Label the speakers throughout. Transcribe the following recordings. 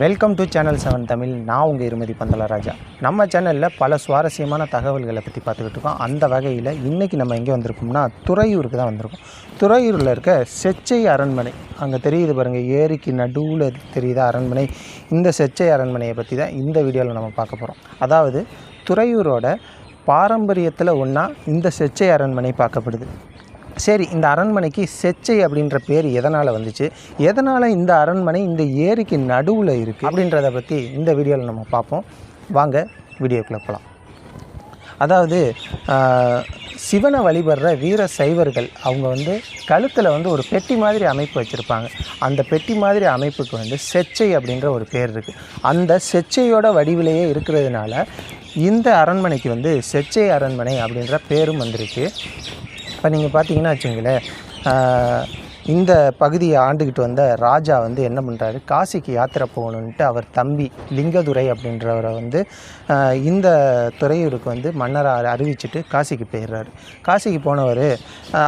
Speaker 1: Welcome to channel seven Tamil நான் உங்கள் இருமதி பந்தலராஜா நம்ம சேனலில் பல சுவாரஸ்யமான தகவல்களை பற்றி பார்த்துக்கிட்டு இருக்கோம். அந்த வகையில் இன்றைக்கி நம்ம எங்கே வந்திருக்கோம்னா துறையூருக்கு தான் வந்திருக்கோம். துறையூரில் இருக்க செச்சை அரண்மனை. அங்கே தெரியுது பாருங்கள் ஏரிக்கு நடுவில் தெரியுது அரண்மனை? இந்த செச்சை அரண்மனையை பற்றி தான் இந்த வீடியோவில் நம்ம பார்க்க போகிறோம் அதாவது துறையூரோட பாரம்பரியத்தில் ஒன்றா இந்த செச்சை அரண்மனை பார்க்கப்படுது. சரி இந்த அரண்மனைக்கு செச்சை அப்படின்ற பேர் எதனால் வந்துச்சு? எதனால் இந்த அரண்மனை இந்த ஏரிக்கு நடுவில் இருக்குது அப்படின்றத பற்றி இந்த வீடியோவில் நம்ம பார்ப்போம். வாங்க வீடியோக்குள்ளே போகலாம் அதாவது சிவனை வழிபடுற வீர சைவர்கள் அவங்க வந்து கழுத்தில் வந்து ஒரு பெட்டி மாதிரி அமைப்பு வச்சுருப்பாங்க. அந்த பெட்டி மாதிரி அமைப்புக்கு வந்து செச்சை அப்படின்ற ஒரு பேர் இருக்குது அந்த செச்சையோட வடிவிலேயே இருக்கிறதுனால இந்த அரண்மனைக்கு வந்து செச்சை அரண்மனை அப்படின்ற பேரும் வந்திருக்கு. இப்போ நீங்கள் பார்த்தீங்கன்னா வச்சுங்களேன் இந்த பகுதியை ஆண்டுக்கிட்டு வந்த ராஜா வந்து என்ன பண்ணுறாரு காசிக்கு யாத்திரை போகணுன்ட்டு அவர் தம்பி லிங்கதுரை அப்படின்றவரை வந்து இந்த துறையூருக்கு வந்து மன்னரை அறிவிச்சுட்டு காசிக்கு போயிடுறாரு. காசிக்கு போனவர்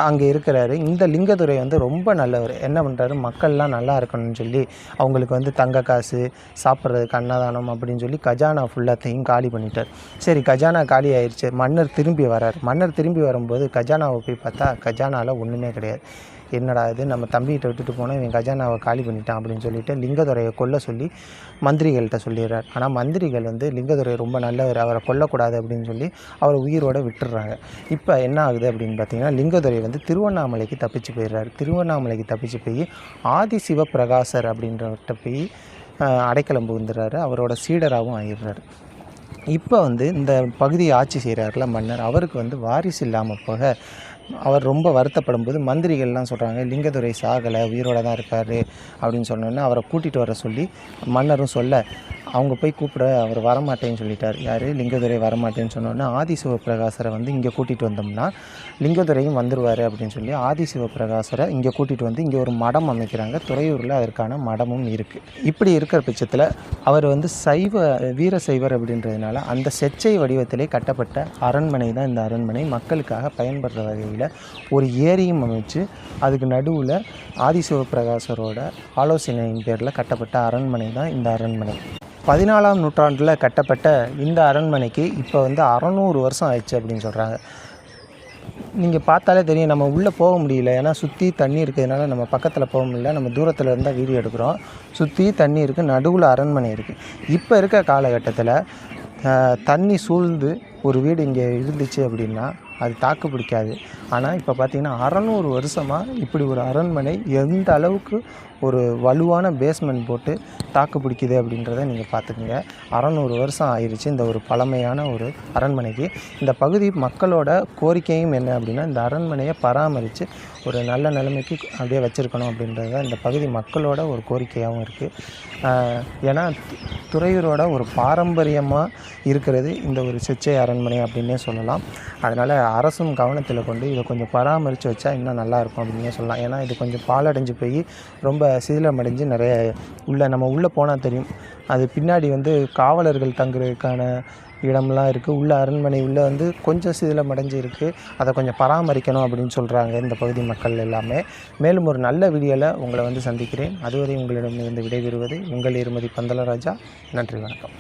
Speaker 1: அங்கே இருக்கிறாரு. இந்த லிங்கதுரை வந்து ரொம்ப நல்லவர். என்ன பண்ணுறாரு மக்கள்லாம் நல்லா இருக்கணும்னு சொல்லி அவங்களுக்கு வந்து தங்க காசு சாப்பிட்றதுக்கு அன்னதானம் அப்படின்னு சொல்லி கஜானா ஃபுல்லாத்தையும் காலி பண்ணிட்டார். சரி கஜானா காலி ஆயிடுச்சு மன்னர் திரும்பி வரார். மன்னர் திரும்பி வரும்போது கஜானாவை போய் பார்த்தா கஜானாவில் ஒன்றுமே கிடையாது. என்னடா இது? நம்ம தம்பிகிட்ட விட்டுட்டு போனால் இவன் கஜானாவை காலி பண்ணிட்டான் அப்படின்னு சொல்லிட்டு லிங்கதுரையை கொல்ல சொல்லி மந்திரிகள்கிட்ட சொல்லிடுறார். ஆனால் மந்திரிகள் வந்து லிங்கதுரை ரொம்ப நல்லவர் அவரை கொல்லக்கூடாது அப்படின்னு சொல்லி அவரை உயிரோடு விட்டுடுறாங்க. இப்போ என்ன ஆகுது அப்படின்னு பார்த்தீங்கன்னா லிங்கதுரை வந்து திருவண்ணாமலைக்கு தப்பிச்சு போயிடுறாரு. திருவண்ணாமலைக்கு தப்பிச்சு போய் ஆதி சிவபிரகாசர் அப்படின்றவர்கிட்ட போய் அடைக்கலம் புகுந்துடுறாரு. அவரோட சீடராகவும் ஆயிடுறாரு. இப்போ வந்து இந்த பகுதியை ஆட்சி செய்கிறாருல மன்னர் அவருக்கு வந்து வாரிசு இல்லாமல் போக அவர் ரொம்ப வருத்தப்படும் போது மந்திரிகள்லாம் சொல்கிறாங்க லிங்கதுரை சாகலை உயிரோடு தான் இருக்கார் அப்படின்னு சொன்னோன்னே அவரை கூட்டிகிட்டு வர சொல்லி மன்னரும் சொல்ல அவங்க போய் கூப்பிட அவர் வரமாட்டேன்னு சொல்லிட்டார். யார்? லிங்கதுரை வரமாட்டேன்னு சொன்னோன்னே ஆதிசிவபிரகாசரை வந்து இங்கே கூட்டிகிட்டு வந்தோம்னா லிங்கதுரையும் வந்துடுவார் அப்படின்னு சொல்லி ஆதிசிவபிரகாசரை இங்கே கூட்டிகிட்டு வந்து இங்கே ஒரு மடம் அமைக்கிறாங்க. துறையூரில் அதற்கான மடமும் இருக்குது இப்படி இருக்கிற பட்சத்தில் அவர் வந்து சைவ வீர சைவர் அப்படின்றதுனால அந்த செச்சை வடிவத்திலே கட்டப்பட்ட அரண்மனை தான் இந்த அரண்மனை. மக்களுக்காக பயன்படுற வகையில் ஒரு ஏரியும் அமைச்சு அதுக்கு நடுவில் ஆதிசிவபிரகாசரோட ஆலோசனையின் பேரில் கட்டப்பட்ட அரண்மனை தான் இந்த அரண்மனை. பதினாலாம் நூற்றாண்டில் கட்டப்பட்ட இந்த அரண்மனைக்கு இப்போ வந்து அறநூறு வருஷம் ஆயிடுச்சு அப்படின்னு சொல்கிறாங்க நீங்கள் பார்த்தாலே தெரியும் நம்ம உள்ளே போக முடியல. ஏன்னா சுற்றி தண்ணி இருக்கிறதுனால நம்ம பக்கத்தில் போக முடியல. நம்ம தூரத்தில் இருந்தால் வீடியோ எடுக்கிறோம். சுற்றி தண்ணி இருக்குது நடுவில் அரண்மனை இருக்குது இப்போ இருக்க காலகட்டத்தில் தண்ணி சூழ்ந்து ஒரு வீடு இங்கே இருந்துச்சு அப்படின்னா அது தாக்கு பிடிக்காது. ஆனால் இப்போ பார்த்திங்கன்னா அறநூறு வருஷமாக இப்படி ஒரு அரண்மனை எந்த அளவுக்கு ஒரு வலுவான பேஸ்மெண்ட் போட்டு தாக்கு பிடிக்குது அப்படின்றத நீங்கள் பார்த்துக்குங்க. அறநூறு வருஷம் ஆயிடுச்சு இந்த ஒரு பழமையான ஒரு அரண்மனைக்கு. இந்த பகுதி மக்களோட கோரிக்கையும் என்ன அப்படின்னா இந்த அரண்மனையை பராமரித்து ஒரு நல்ல நிலைமைக்கு அப்படியே வச்சுருக்கணும் அப்படின்றது தான் இந்த பகுதி மக்களோட ஒரு கோரிக்கையாகவும் இருக்குது ஏன்னா துறையூரோட ஒரு பாரம்பரியமாக இருக்கிறது இந்த ஒரு சிச்சை அரண்மனை அப்படின்னே சொல்லலாம். அதனால் அரசும் கவனத்தில் கொண்டு இதை கொஞ்சம் பராமரித்து வச்சா இன்னும் நல்லாயிருக்கும் அப்படின்னே சொல்லலாம். ஏன்னா இது கொஞ்சம் பாலடைஞ்சு போய் ரொம்ப சிதிலமடைஞ்சு நிறைய உள்ள நம்ம உள்ள போனால் தெரியும். அது பின்னாடி வந்து காவலர்கள் தங்குறதுக்கான இடம்லாம் இருக்குது உள்ள அரண்மனை உள்ளே வந்து கொஞ்சம் சிதிலமடைஞ்சு இருக்குது அதை கொஞ்சம் பராமரிக்கணும் அப்படின்னு சொல்கிறாங்க இந்த பகுதி மக்கள் எல்லாமே. மேலும் ஒரு நல்ல வீடியோவில் உங்களை வந்து சந்திக்கிறேன். அதுவரை உங்களிடமிருந்து விடைபெறுவது உங்கள் இருமதி பந்தலராஜா. நன்றி வணக்கம்.